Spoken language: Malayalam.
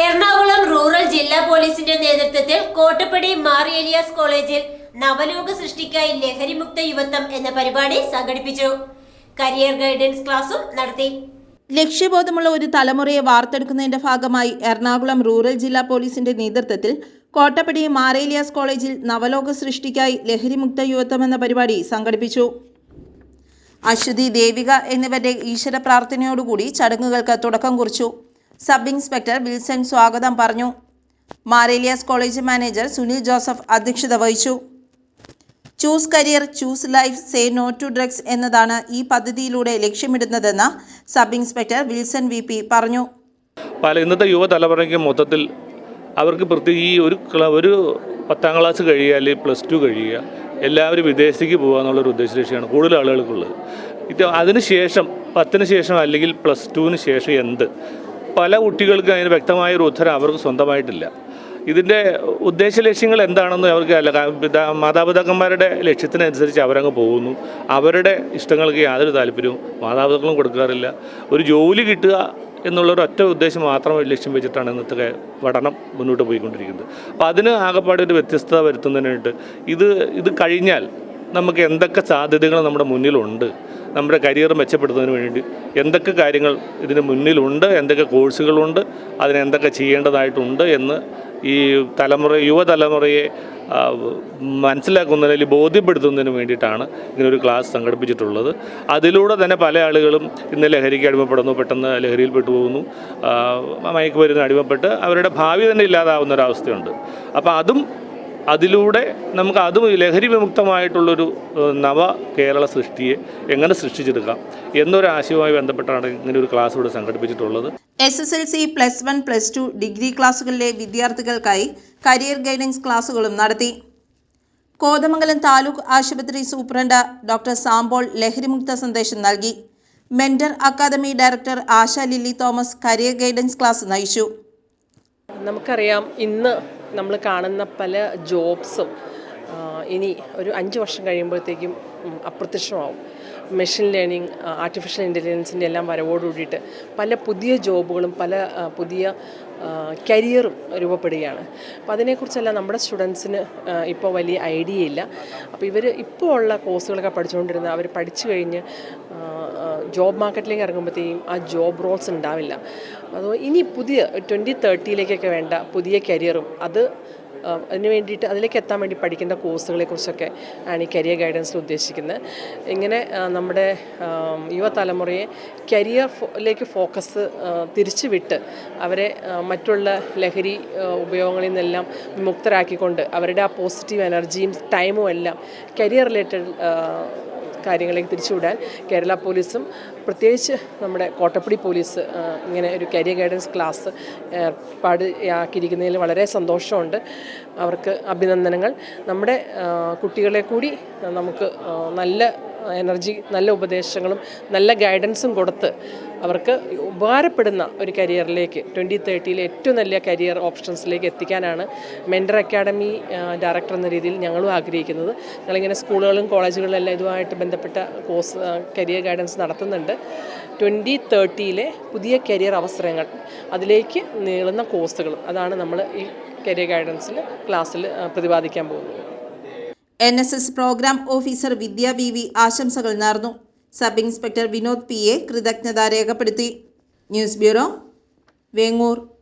എറണാകുളം റൂറൽ ജില്ലാ പോലീസിന്റെ നേതൃത്വത്തിൽ കോട്ടപ്പടി മാറിയേലിയാസ് കോളേജിൽ നവലോക സൃഷ്ടിക്കായി ലഹരിമുക്ത യുവത്വം എന്ന പരിപാടി സംഘടിപ്പിച്ചു. കരിയർ ഗൈഡൻസ് ക്ലാസും നടത്തി. ലക്ഷ്യബോധമുള്ള ഒരു തലമുറയെ വാർത്തെടുക്കുന്നതിന്റെ ഭാഗമായി എറണാകുളം റൂറൽ ജില്ലാ പോലീസിന്റെ നേതൃത്വത്തിൽ കോട്ടപ്പടി മാറേലിയാസ് കോളേജിൽ നവലോക സൃഷ്ടിക്കായി ലഹരിമുക്ത യുവത്വം എന്ന പരിപാടി സംഘടിപ്പിച്ചു. അശ്വതി ദേവിക എന്നിവരുടെ ഈശ്വര പ്രാർത്ഥനയോടുകൂടി ചടങ്ങുകൾക്ക് തുടക്കം കുറിച്ചു. സബ് ഇൻസ്പെക്ടർ വിൽസൺ സ്വാഗതം പറഞ്ഞു. മാരേലിയാസ് കോളേജ് മാനേജർ സുനിൽ ജോസഫ് അധ്യക്ഷത വഹിച്ചു. Choose career choose life say no to drugs എന്നതാണ് ഈ പദ്ധതിയിലൂടെ ലക്ഷ്യമിടുന്നതെന്ന് sub inspector Wilson V P പറഞ്ഞു. പല ഇന്നത്തെ യുവതലമുറയ്ക്ക് മൊത്തത്തിൽ അവർക്ക് പ്രത്യേകിച്ച് ഈ ഒരു ഒരു പത്താം ക്ലാസ് കഴിയുക അല്ലെങ്കിൽ പ്ലസ് ടു കഴിയുക എല്ലാവരും വിദേശത്തേക്ക് പോകുക എന്നുള്ളൊരു ഉദ്ദേശലക്ഷ്യമാണ് കൂടുതൽ ആളുകൾക്കുള്ളത്. ഇത് അതിന് ശേഷം പത്തിന് ശേഷം അല്ലെങ്കിൽ പ്ലസ് ടുവിന് ശേഷം എന്ത്? പല കുട്ടികൾക്കും അതിന് വ്യക്തമായ ഒരു ഉത്തരം അവർക്ക് സ്വന്തമായിട്ടില്ല. ഇതിന്റെ ഉദ്ദേശ ലക്ഷ്യങ്ങൾ എന്താണെന്ന് അവർക്ക് അല്ല. പിതാ മാതാപിതാക്കന്മാരുടെ ലക്ഷ്യത്തിനനുസരിച്ച് അവരങ്ങ് പോകുന്നു. അവരുടെ ഇഷ്ടങ്ങൾക്ക് യാതൊരു താല്പര്യവും മാതാപിതാക്കളും കൊടുക്കാറില്ല. ഒരു ജോലി കിട്ടുക എന്നുള്ളൊരു ഒറ്റ ഉദ്ദേശം മാത്രം ലക്ഷ്യം വെച്ചിട്ടാണ് ഇന്നത്തെ പഠനം മുന്നോട്ട് പോയിക്കൊണ്ടിരിക്കുന്നത്. അപ്പോൾ അതിന് ആകെപ്പാടെ ഒരു വ്യത്യസ്തത വരുത്തുന്നതിനായിട്ട് ഇത് ഇത് കഴിഞ്ഞാൽ നമുക്ക് എന്തൊക്കെ സാധ്യതകൾ നമ്മുടെ മുന്നിലുണ്ട് നമ്മുടെ കരിയർ മെച്ചപ്പെടുത്തുന്നതിന് വേണ്ടി എന്തൊക്കെ കാര്യങ്ങൾ ഇതിന് മുന്നിലുണ്ട് എന്തൊക്കെ കോഴ്സുകളുണ്ട് അതിനെന്തൊക്കെ ചെയ്യേണ്ടതായിട്ടുണ്ട് എന്ന് ഈ തലമുറ യുവതലമുറയെ മനസ്സിലാക്കുന്നതിൽ ബോധ്യപ്പെടുത്തുന്നതിന് വേണ്ടിയിട്ടാണ് ഇങ്ങനൊരു ക്ലാസ് സംഘടിപ്പിച്ചിട്ടുള്ളത്. അതിലൂടെ തന്നെ പല ആളുകളും ഇന്ന് ലഹരിക്ക് അടിമപ്പെടുന്നു പെട്ടെന്ന് ലഹരിയിൽ പെട്ടുപോകുന്നു മയക്കുമരുന്ന് അടിമപ്പെട്ട് അവരുടെ ഭാവി തന്നെ ഇല്ലാതാവുന്ന ഒരവസ്ഥയുണ്ട് അപ്പോൾ അതും അതിലൂടെ നമുക്ക് അതും ലഹരി വിമുക്തമായിട്ടുള്ളൊരു നവ കേരള സൃഷ്ടിയെ എങ്ങനെ സൃഷ്ടിച്ചെടുക്കാം എന്നൊരു ആശയവുമായി ബന്ധപ്പെട്ടാണ് ഇങ്ങനെ ഒരു ക്ലാസ് ഇവിടെ സംഘടിപ്പിച്ചിട്ടുള്ളത്. S S L C plus one plus two degree ക്ലാസ്സുകളിലെ വിദ്യാർത്ഥികൾക്കായി കരിയർ ഗൈഡൻസ് ക്ലാസുകളും നടത്തി. കോതമംഗലം താലൂക്ക് ആശുപത്രി സൂപ്രണ്ട് ഡോക്ടർ സാംബോൾ ലഹരിമുക്ത സന്ദേശം നൽകി. Mentor academy director Asha Lily Thomas career guidance class നയിച്ചു. നമുക്കറിയാം ഇന്ന് നമ്മൾ കാണുന്ന പല ജോബ്സും ഇനി ഒരു അഞ്ച് വർഷം കഴിയുമ്പോഴത്തേക്കും അപ്രത്യക്ഷമാവും. മെഷീൻ ലേണിംഗ് ആർട്ടിഫിഷ്യൽ ഇന്റലിജൻസിന്റെ എല്ലാം വരവോടുകൂടിയിട്ട് പല പുതിയ ജോബുകളും പല പുതിയ കരിയറും രൂപപ്പെടുകയാണ്. അപ്പോൾ അതിനെക്കുറിച്ചെല്ലാം നമ്മുടെ സ്റ്റുഡൻസിന് ഇപ്പോൾ വലിയ ഐഡിയ ഇല്ല. അപ്പോൾ ഇവർ ഇപ്പോൾ ഉള്ള കോഴ്സുകളൊക്കെ പഠിച്ചുകൊണ്ടിരുന്ന അവർ പഠിച്ചു കഴിഞ്ഞ് ജോബ് മാർക്കറ്റിലേക്ക് ഇറങ്ങുമ്പോഴത്തേക്കും ആ ജോബ് റോൾസ് ഉണ്ടാവില്ല. അതോ ഇനി പുതിയ ട്വന്റി തേർട്ടിയിലേക്കൊക്കെ വേണ്ട പുതിയ കരിയറും അത് അതിന് വേണ്ടിയിട്ട് അതിലേക്ക് എത്താൻ വേണ്ടി പഠിക്കേണ്ട കോഴ്സുകളെ കുറിച്ചൊക്കെ ആണ് ഈ കരിയർ ഗൈഡൻസ് ഉദ്ദേശിക്കുന്നത്. ഇങ്ങനെ നമ്മുടെ യുവതലമുറയെ കരിയറിലേക്ക് ഫോക്കസ് തിരിച്ചു വിട്ട് അവരെ മറ്റുള്ള ലഹരി ഉപയോഗങ്ങളിൽ നിന്നെല്ലാം വിമുക്തരാക്കിക്കൊണ്ട് അവരുടെ ആ പോസിറ്റീവ് എനർജിയും ടൈമും എല്ലാം കരിയർ റിലേറ്റഡ് കാര്യങ്ങളിലേക്ക് തിരിച്ചുവിടാൻ കേരള പോലീസും പ്രത്യേകിച്ച് നമ്മുടെ കോട്ടപ്പടി പോലീസ് ഇങ്ങനെ ഒരു കരിയർ ഗൈഡൻസ് ക്ലാസ് ഏർപ്പാട് ആക്കിയിരിക്കുന്നതിൽ വളരെ സന്തോഷമുണ്ട്. അവർക്ക് അഭിനന്ദനങ്ങൾ. നമ്മുടെ കുട്ടികളെ കൂടി നമുക്ക് നല്ല എനർജി നല്ല ഉപദേശങ്ങളും നല്ല ഗൈഡൻസും കൊടുത്ത് അവർക്ക് ഉപകാരപ്പെടുന്ന ഒരു കരിയറിലേക്ക് ട്വന്റി തേർട്ടിയിൽ ഏറ്റവും നല്ല കരിയർ ഓപ്ഷൻസിലേക്ക് എത്തിക്കാനാണ് മെന്റർ അക്കാഡമി ഡയറക്ടർ എന്ന രീതിയിൽ ഞങ്ങളും ആഗ്രഹിക്കുന്നത്. ഞങ്ങളിങ്ങനെ സ്കൂളുകളും കോളേജുകളിലും എല്ലാം ഇതുമായിട്ട് ബന്ധപ്പെട്ട കോഴ്സ് കരിയർ ഗൈഡൻസ് നടത്തുന്നുണ്ട്. ട്വന്റി തേർട്ടിയിലെ പുതിയ കരിയർ അവസരങ്ങൾ അതിലേക്ക് നീളുന്ന കോഴ്സുകൾ അതാണ് നമ്മൾ ഈ കരിയർ ഗൈഡൻസിൽ ക്ലാസ്സിൽ പ്രതിപാദിക്കാൻ പോകുന്നത്. N S S programme officer Vidya V V ആശംസകൾ നേർന്നു. Sub inspector Vinod P A കൃതജ്ഞത രേഖപ്പെടുത്തി. News bureau Vengoor.